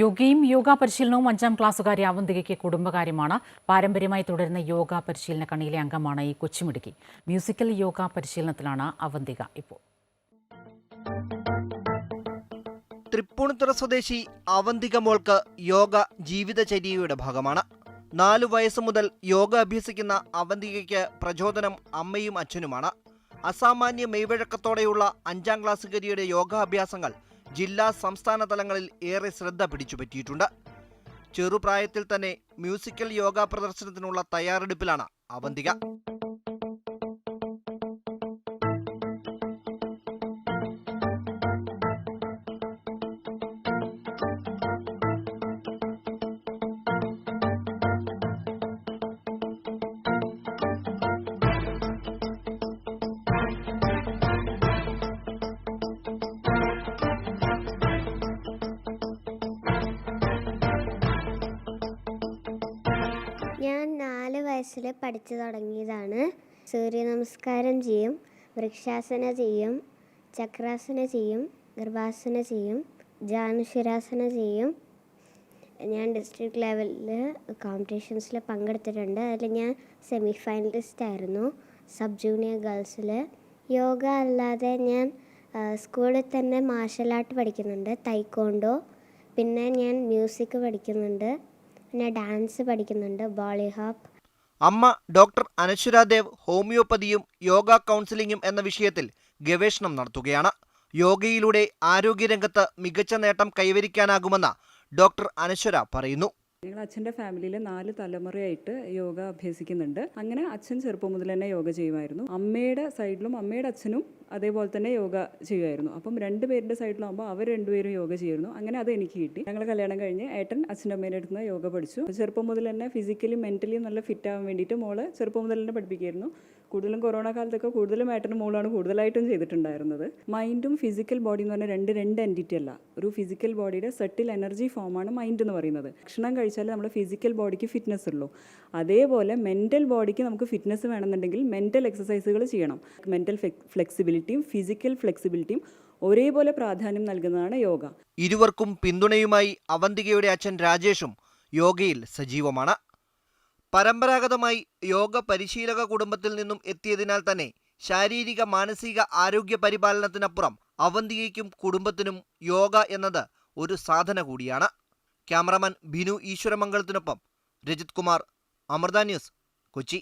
യോഗയും യോഗ പരിശീലനവും അഞ്ചാം ക്ലാസ്സുകാരി അവന്തികയ്ക്ക് കുടുംബകാര്യമാണ്. പാരമ്പര്യമായി തുടരുന്ന യോഗ പരിശീലന കണിയിലെ അംഗമാണ് ഈ കൊച്ചുമിടുക്കി. മ്യൂസിക്കൽ യോഗ പരിശീലനത്തിലാണ് അവന്തിക ഇപ്പോൾ. തൃപ്പൂണിത്തുറ സ്വദേശി അവന്തിക മോൾക്ക് യോഗ ജീവിതചര്യയുടെ ഭാഗമാണ്. നാലു വയസ്സ് മുതൽ യോഗ അഭ്യസിക്കുന്ന അവന്തികയ്ക്ക് പ്രചോദനം അമ്മയും അച്ഛനുമാണ്. അസാമാന്യ മെയ്വഴക്കത്തോടെയുള്ള അഞ്ചാം ക്ലാസ്സുകാരിയുടെ യോഗാഭ്യാസങ്ങൾ ജില്ലാ സംസ്ഥാന തലങ്ങളിൽ ഏറെ ശ്രദ്ധ പിടിച്ചുപറ്റിയിട്ടുണ്ട്. ചെറുപ്രായത്തിൽ തന്നെ മ്യൂസിക്കൽ യോഗ പ്രദർശനത്തിനുള്ള തയ്യാറെടുപ്പിലാണ് അവന്തിക. നാല് വയസ്സിൽ പഠിച്ചു തുടങ്ങിയതാണ്. സൂര്യ നമസ്കാരം ചെയ്യും വൃക്ഷാസന ചെയ്യും ചക്രാസന ചെയ്യും ഗർഭാസന ചെയ്യും ജാനുശിരാസന ചെയ്യും. ഞാൻ ഡിസ്ട്രിക്ട് ലെവലിൽ കോമ്പറ്റീഷൻസിൽ പങ്കെടുത്തിട്ടുണ്ട്. അതിൽ ഞാൻ സെമി ഫൈനലിസ്റ്റ് ആയിരുന്നു. സബ് ജൂനിയർ ഗേൾസിൽ യോഗ അല്ലാതെ ഞാൻ സ്കൂളിൽ തന്നെ മാർഷൽ ആർട്ട് പഠിക്കുന്നുണ്ട്. തൈക്കോണ്ടോ പിന്നെ ഞാൻ മ്യൂസിക് പഠിക്കുന്നുണ്ട്. പിന്നെ ഡാൻസ് പഠിക്കുന്നുണ്ട്. ബോളി ഹോപ്പ് അമ്മ ഡോക്ടർ അനശ്വരാദേവ് ഹോമിയോപ്പതിയും യോഗ കൗൺസിലിംഗും എന്ന വിഷയത്തിൽ ഗവേഷണം നടത്തുകയാണ്. യോഗയിലൂടെ ആരോഗ്യരംഗത്ത് മികച്ച നേട്ടം കൈവരിക്കാനാകുമെന്ന് ഡോക്ടർ അനശ്വര പറയുന്നു. ഞങ്ങൾ അച്ഛന്റെ ഫാമിലിയിൽ നാല് തലമുറയായിട്ട് യോഗ അഭ്യസിക്കുന്നുണ്ട്. അങ്ങനെ അച്ഛൻ ചെറുപ്പം മുതൽ തന്നെ യോഗ ചെയ്യുമായിരുന്നു. അമ്മയുടെ സൈഡിലും അമ്മയുടെ അച്ഛനും അതേപോലെ തന്നെ യോഗ ചെയ്യുമായിരുന്നു. അപ്പം രണ്ട് പേരുടെ സൈഡിലാകുമ്പോൾ അവർ രണ്ടുപേരും യോഗ ചെയ്യുന്നു അങ്ങനെ അത് എനിക്ക് കിട്ടി. ഞങ്ങൾ കല്യാണം കഴിഞ്ഞ് ഏട്ടൻ അച്ഛന്റെ അമ്മേന്റെ അടുത്ത് നിന്ന് യോഗ പഠിച്ചു. ചെറുപ്പം മുതൽ തന്നെ ഫിസിക്കലി മെന്റലിയും നല്ല ഫിറ്റ് ആവാൻ വേണ്ടിയിട്ട് മോൾ ചെറുപ്പം മുതൽ തന്നെ പഠിപ്പിക്കുമായിരുന്നു കൂടുതലും കൊറോണ കാലത്തൊക്കെ കൂടുതലും ഏട്ടനും മോളാണ് കൂടുതലായിട്ടും ചെയ്തിട്ടുണ്ടായിരുന്നത്. മൈൻഡും ഫിസിക്കൽ ബോഡി എന്ന് പറഞ്ഞാൽ രണ്ട് രണ്ട് എന്റിറ്റി അല്ല. ഒരു ഫിസിക്കൽ ബോഡിയുടെ സെട്ടിൽ എനർജി ഫോമാണ് മൈൻഡ് എന്ന് പറയുന്നത്. ഭക്ഷണം കഴിച്ചാൽ നമ്മുടെ ഫിസിക്കൽ ബോഡിക്ക് ഫിറ്റ്നസ് ഉള്ളൂ. അതേപോലെ മെന്റൽ ബോഡിക്ക് നമുക്ക് ഫിറ്റ്നസ് വേണമെന്നുണ്ടെങ്കിൽ മെന്റൽ എക്സസൈസുകൾ ചെയ്യണം. മെന്റൽ ഫ്ലെക്സിബിലിറ്റിയും ഫിസിക്കൽ ഫ്ലെക്സിബിലിറ്റിയും ഒരേപോലെ പ്രാധാന്യം നൽകുന്നതാണ് യോഗ. ഇരുവർക്കും പിന്തുണയുമായി അവന്തികയുടെ അച്ഛൻ രാജേഷും യോഗയിൽ സജീവമാണ്. പരമ്പരാഗതമായി യോഗ പരിശീലക കുടുംബത്തിൽ നിന്നും എത്തിയതിനാൽ തന്നെ ശാരീരിക മാനസിക ആരോഗ്യ പരിപാലനത്തിനപ്പുറം അവന്തികയ്ക്കും കുടുംബത്തിനും യോഗ എന്നത് ഒരു സാധന കൂടിയാണ്. ക്യാമറമാൻ ബിനു ഈശ്വരമംഗളത്തിനൊപ്പം രജിത് കുമാർ അമൃത ന്യൂസ് കൊച്ചി.